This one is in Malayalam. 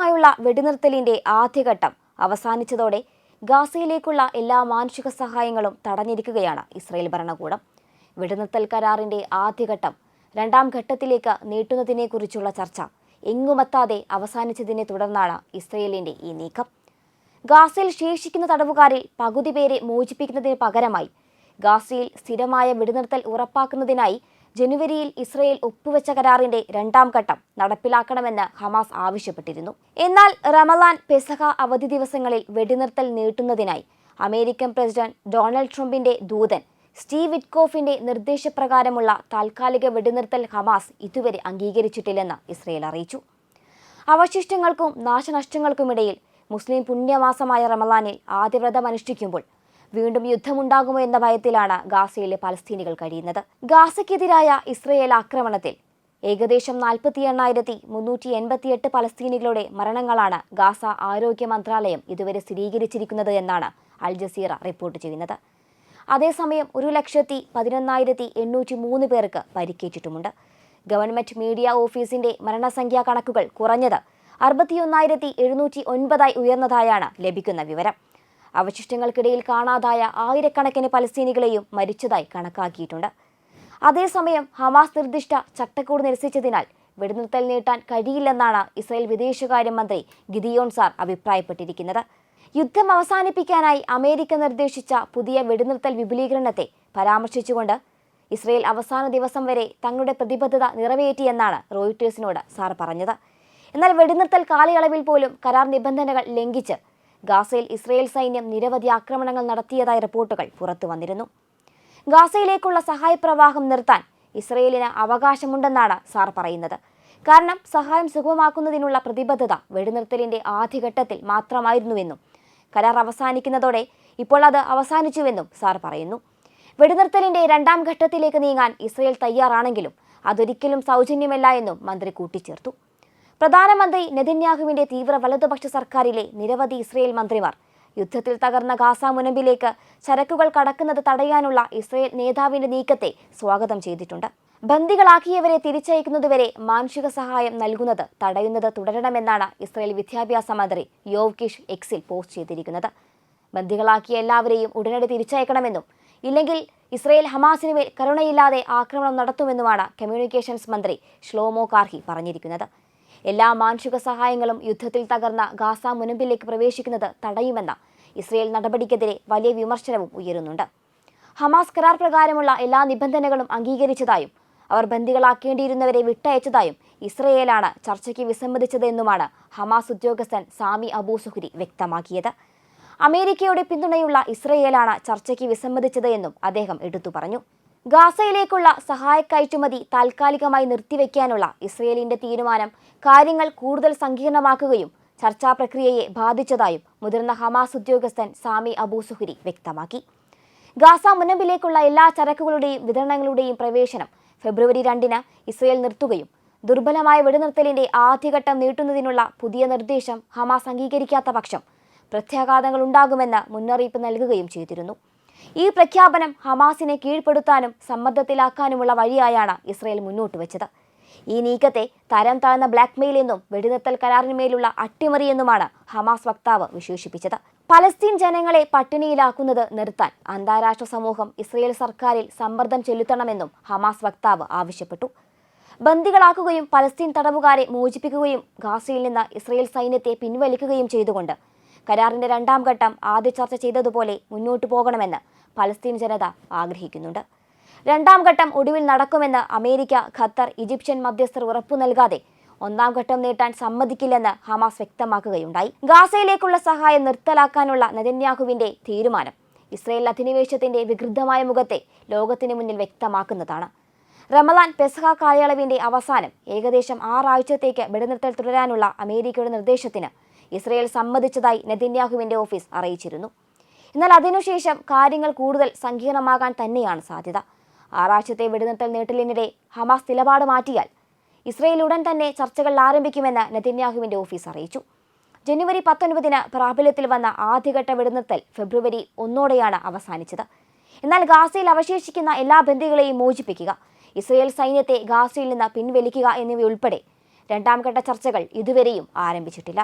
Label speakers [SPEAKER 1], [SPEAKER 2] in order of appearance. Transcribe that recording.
[SPEAKER 1] ഹമാസുമായുള്ള വെടിനിർത്തലിന്റെ ആദ്യഘട്ടം അവസാനിച്ചതോടെ ഗാസയിലേക്കുള്ള എല്ലാ മാനുഷിക സഹായങ്ങളും തടഞ്ഞിരിക്കുകയാണ് ഇസ്രയേൽ ഭരണകൂടം. വെടിനിർത്തൽ കരാറിന്റെ ആദ്യഘട്ടം രണ്ടാം ഘട്ടത്തിലേക്ക് നീട്ടുന്നതിനെക്കുറിച്ചുള്ള ചർച്ച എങ്ങുമെത്താതെ അവസാനിച്ചതിനെ തുടർന്നാണ് ഇസ്രയേലിന്റെ ഈ നീക്കം. ഗാസയിൽ ശേഷിക്കുന്ന തടവുകാരിൽ പകുതി പേരെ മോചിപ്പിക്കുന്നതിന് പകരമായി ഗാസയിൽ സ്ഥിരമായ വെടിനിർത്തൽ ഉറപ്പാക്കുന്നതിനായി ജനുവരിയിൽ ഇസ്രയേൽ ഒപ്പുവെച്ച കരാറിന്റെ രണ്ടാം ഘട്ടം നടപ്പിലാക്കണമെന്ന് ഹമാസ് ആവശ്യപ്പെട്ടിരുന്നു. എന്നാൽ റമലാൻ പെസഹ അവധി ദിവസങ്ങളിൽ വെടിനിർത്തൽ നീട്ടുന്നതിനായി അമേരിക്കൻ പ്രസിഡന്റ് ഡൊണാൾഡ് ട്രംപിന്റെ ദൂതൻ സ്റ്റീവ് വിറ്റ്കോഫിന്റെ നിർദ്ദേശപ്രകാരമുള്ള താൽക്കാലിക വെടിനിർത്തൽ ഹമാസ് ഇതുവരെ അംഗീകരിച്ചിട്ടില്ലെന്ന് ഇസ്രയേൽ അറിയിച്ചു. അവശിഷ്ടങ്ങൾക്കും നാശനഷ്ടങ്ങൾക്കുമിടയിൽ മുസ്ലിം പുണ്യമാസമായ റമലാനിൽ ആദ്യവ്രതം അനുഷ്ഠിക്കുമ്പോൾ വീണ്ടും യുദ്ധമുണ്ടാകുമോ എന്ന ഭയത്തിലാണ് ഗാസയിലെ പലസ്തീനികൾ കഴിയുന്നത്. ഗാസയ്ക്കെതിരായ ഇസ്രയേൽ ആക്രമണത്തിൽ ഏകദേശം നാൽപ്പത്തി എണ്ണായിരത്തി മുന്നൂറ്റി എൺപത്തിയെട്ട് പലസ്തീനികളുടെ മരണങ്ങളാണ് ഗാസ ആരോഗ്യ മന്ത്രാലയം ഇതുവരെ സ്ഥിരീകരിച്ചിരിക്കുന്നത് എന്നാണ് അൽ ജസീറ റിപ്പോർട്ട് ചെയ്യുന്നത്. അതേസമയം ഒരു ലക്ഷത്തി പതിനൊന്നായിരത്തി എണ്ണൂറ്റി മൂന്ന് പേർക്ക് പരിക്കേറ്റിട്ടുമുണ്ട്. ഗവൺമെന്റ് മീഡിയ ഓഫീസിന്റെ മരണസംഖ്യാ കണക്കുകൾ കുറഞ്ഞത് അറുപത്തിയൊന്നായിരത്തി എഴുന്നൂറ്റി ഒൻപതായി ഉയർന്നതായാണ് ലഭിക്കുന്ന വിവരം. അവശിഷ്ടങ്ങൾക്കിടയിൽ കാണാതായ ആയിരക്കണക്കിന് പലസ്തീനികളെയും മരിച്ചതായി കണക്കാക്കിയിട്ടുണ്ട്. അതേസമയം ഹമാസ് നിർദ്ദിഷ്ട ചട്ടക്കൂട് നിരസിച്ചതിനാൽ വെടിനിർത്തൽ നീട്ടാൻ കഴിയില്ലെന്നാണ് ഇസ്രായേൽ വിദേശകാര്യമന്ത്രി ഗിദിയോൺ സാർ അഭിപ്രായപ്പെട്ടിരിക്കുന്നത്. യുദ്ധം അവസാനിപ്പിക്കാനായി അമേരിക്ക നിർദ്ദേശിച്ച പുതിയ വെടിനിർത്തൽ വിപുലീകരണത്തെ പരാമർശിച്ചുകൊണ്ട് ഇസ്രയേൽ അവസാന ദിവസം വരെ തങ്ങളുടെ പ്രതിബദ്ധത നിറവേറ്റിയെന്നാണ് റോയിട്ടേഴ്സിനോട് സാർ പറഞ്ഞത്. എന്നാൽ വെടിനിർത്തൽ കാലയളവിൽ പോലും കരാർ നിബന്ധനകൾ ലംഘിച്ച് ഗാസയിൽ ഇസ്രയേൽ സൈന്യം നിരവധി ആക്രമണങ്ങൾ നടത്തിയതായി റിപ്പോർട്ടുകൾ പുറത്തു വന്നിരുന്നു. ഗാസയിലേക്കുള്ള സഹായപ്രവാഹം നിർത്താൻ ഇസ്രയേലിന് അവകാശമുണ്ടെന്നാണ് സാർ പറയുന്നത്. കാരണം സഹായം സുഗമമാക്കുന്നതിനുള്ള പ്രതിബദ്ധത വെടിനിർത്തലിന്റെ ആദ്യഘട്ടത്തിൽ മാത്രമായിരുന്നുവെന്നും കരാർ അവസാനിക്കുന്നതോടെ ഇപ്പോൾ അത് അവസാനിച്ചുവെന്നും സാർ പറയുന്നു. വെടിനിർത്തലിന്റെ രണ്ടാം ഘട്ടത്തിലേക്ക് നീങ്ങാൻ ഇസ്രയേൽ തയ്യാറാണെങ്കിലും അതൊരിക്കലും സൗജന്യമല്ല എന്നും മന്ത്രി കൂട്ടിച്ചേർത്തു. പ്രധാനമന്ത്രി നെതന്യാഹുവിന്റെ തീവ്ര വലതുപക്ഷ സർക്കാരിലെ നിരവധി ഇസ്രയേൽ മന്ത്രിമാർ. യുദ്ധത്തിൽ തകർന്ന ഗാസ മുനമ്പിലേക്ക് ചരക്കുകൾ കടക്കുന്നത് തടയാനുള്ള ഇസ്രയേൽ നേതാവിന്റെ നീക്കത്തെ സ്വാഗതം ചെയ്തിട്ടുണ്ട്. ബന്ദികളാക്കിയവരെ തിരിച്ചയക്കുന്നതുവരെ മാനുഷിക സഹായം നൽകുന്നത് തടയുന്നത് തുടരണമെന്നാണ് ഇസ്രയേൽ വിദ്യാഭ്യാസ മന്ത്രി യോവ് കിഷ് എക്സിൽ പോസ്റ്റ് ചെയ്തിരിക്കുന്നത്. ബന്ദികളാക്കിയ എല്ലാവരെയും ഉടനടി തിരിച്ചയക്കണമെന്നും ഇല്ലെങ്കിൽ ഇസ്രയേൽ ഹമാസിന് കരുണയില്ലാതെ ആക്രമണം നടത്തുമെന്നുമാണ് കമ്മ്യൂണിക്കേഷൻസ് മന്ത്രി ഷ്ലോമോ കാർഹി പറഞ്ഞിരിക്കുന്നത്. എല്ലാ മാനുഷിക സഹായങ്ങളും യുദ്ധത്തിൽ തകർന്ന ഗാസ മുനമ്പിലേക്ക് പ്രവേശിക്കുന്നത് തടയുമെന്ന ഇസ്രയേൽ നടപടിക്കെതിരെ വലിയ വിമർശനവും ഉയരുന്നുണ്ട്. ഹമാസ് കരാർ പ്രകാരമുള്ള എല്ലാ നിബന്ധനകളും അംഗീകരിച്ചതായും അവർ ബന്ദികളാക്കേണ്ടിയിരുന്നവരെ വിട്ടയച്ചതായും ഇസ്രയേലാണ് ചർച്ചയ്ക്ക് വിസമ്മതിച്ചതെന്നുമാണ് ഹമാസ് ഉദ്യോഗസ്ഥൻ സാമി അബൂ സുഹരി വ്യക്തമാക്കിയത്. അമേരിക്കയുടെ പിന്തുണയുള്ള ഇസ്രയേലാണ് ചർച്ചയ്ക്ക് വിസമ്മതിച്ചത് എന്നും അദ്ദേഹം എടുത്തു പറഞ്ഞു ഗാസയിലേക്കുള്ള സഹായ കയറ്റുമതി താൽക്കാലികമായി നിർത്തിവെക്കാനുള്ള ഇസ്രയേലിന്റെ തീരുമാനം കാര്യങ്ങൾ കൂടുതൽ സങ്കീർണമാക്കുകയും ചർച്ചാ പ്രക്രിയയെ ബാധിച്ചതായും മുതിർന്ന ഹമാസ് ഉദ്യോഗസ്ഥൻ സാമി അബൂ സുഹരി വ്യക്തമാക്കി. ഗാസ മുനമ്പിലേക്കുള്ള എല്ലാ ചരക്കുകളുടെയും വിതരണങ്ങളുടെയും പ്രവേശനം ഫെബ്രുവരി രണ്ടിന് ഇസ്രയേൽ നിർത്തുകയും ദുർബലമായ വെടിനിർത്തലിന്റെ ആദ്യഘട്ടം നീട്ടുന്നതിനുള്ള പുതിയ നിർദ്ദേശം ഹമാസ് അംഗീകരിക്കാത്ത പക്ഷം പ്രത്യാഘാതങ്ങൾ ഉണ്ടാകുമെന്ന് മുന്നറിയിപ്പ് നൽകുകയും ചെയ്തിരുന്നു. ഈ പ്രഖ്യാപനം ഹമാസിനെ കീഴ്പ്പെടുത്താനും സമ്മർദ്ദത്തിലാക്കാനുമുള്ള വഴിയായാണ് ഇസ്രയേൽ മുന്നോട്ട് വെച്ചത്. ഈ നീക്കത്തെ തരം താഴ്ന്ന ബ്ലാക്ക്മെയിൽ എന്നും വെടിനിർത്തൽ കരാറിന്മേലുള്ള അട്ടിമറിയെന്നുമാണ് ഹമാസ് വക്താവ് വിശേഷിപ്പിച്ചത്. പലസ്തീൻ ജനങ്ങളെ പട്ടിണിയിലാക്കുന്നത് നിർത്താൻ അന്താരാഷ്ട്ര സമൂഹം ഇസ്രയേൽ സർക്കാരിൽ സമ്മർദ്ദം ചെലുത്തണമെന്നും ഹമാസ് വക്താവ് ആവശ്യപ്പെട്ടു. ബന്ദികളാക്കുകയും പലസ്തീൻ തടവുകാരെ മോചിപ്പിക്കുകയും ഗാസയിൽ നിന്ന് ഇസ്രയേൽ സൈന്യത്തെ പിൻവലിക്കുകയും ചെയ്തുകൊണ്ട് കരാറിന്റെ രണ്ടാം ഘട്ടം ആദ്യ ചർച്ച ചെയ്തതുപോലെ മുന്നോട്ടു പോകണമെന്ന് പലസ്തീൻ ജനത ആഗ്രഹിക്കുന്നുണ്ട്. രണ്ടാം ഘട്ടം ഒടുവിൽ നടക്കുമെന്ന് അമേരിക്ക ഖത്തർ ഈജിപ്ഷ്യൻ മധ്യസ്ഥർ ഉറപ്പു നൽകാതെ ഒന്നാം ഘട്ടം നീട്ടാൻ സമ്മതിക്കില്ലെന്ന് ഹമാസ് വ്യക്തമാക്കുകയുണ്ടായി. ഗാസയിലേക്കുള്ള സഹായം നിർത്തലാക്കാനുള്ള നെതന്യാഹുവിന്റെ തീരുമാനം ഇസ്രയേൽ അധിനിവേശത്തിന്റെ വികൃതമായ മുഖത്തെ ലോകത്തിന് മുന്നിൽ വ്യക്തമാക്കുന്നതാണ്. റമലാൻ പെസഹ കാലയളവിന്റെ അവസാനം ഏകദേശം ആറാഴ്ചത്തേക്ക് വെടിനിർത്തൽ തുടരാനുള്ള അമേരിക്കയുടെ നിർദ്ദേശത്തിന് ഇസ്രയേൽ സമ്മതിച്ചതായി നെതിന്യാഹുവിന്റെ ഓഫീസ് അറിയിച്ചിരുന്നു. എന്നാൽ അതിനുശേഷം കാര്യങ്ങൾ കൂടുതൽ സങ്കീർണമാകാൻ തന്നെയാണ് സാധ്യത. ആറാഴ്ചത്തെ വെടിനിർത്തൽ നീട്ടലിനിടെ ഹമാസ് നിലപാട് മാറ്റിയാൽ ഇസ്രയേൽ ഉടൻ തന്നെ ചർച്ചകൾ ആരംഭിക്കുമെന്ന് നെതിന്യാഹുവിന്റെ ഓഫീസ് അറിയിച്ചു. ജനുവരി പത്തൊൻപതിന് പ്രാബല്യത്തിൽ വന്ന ആദ്യഘട്ട വെടിനിർത്തൽ ഫെബ്രുവരി ഒന്നോടെയാണ് അവസാനിച്ചത്. എന്നാൽ ഗാസയിൽ അവശേഷിക്കുന്ന എല്ലാ ബന്ധികളെയും മോചിപ്പിക്കുക ഇസ്രയേൽ സൈന്യത്തെ ഗാസയിൽ നിന്ന് പിൻവലിക്കുക എന്നിവയുൾപ്പെടെ രണ്ടാം ഘട്ട ചർച്ചകൾ ഇതുവരെയും ആരംഭിച്ചിട്ടില്ല.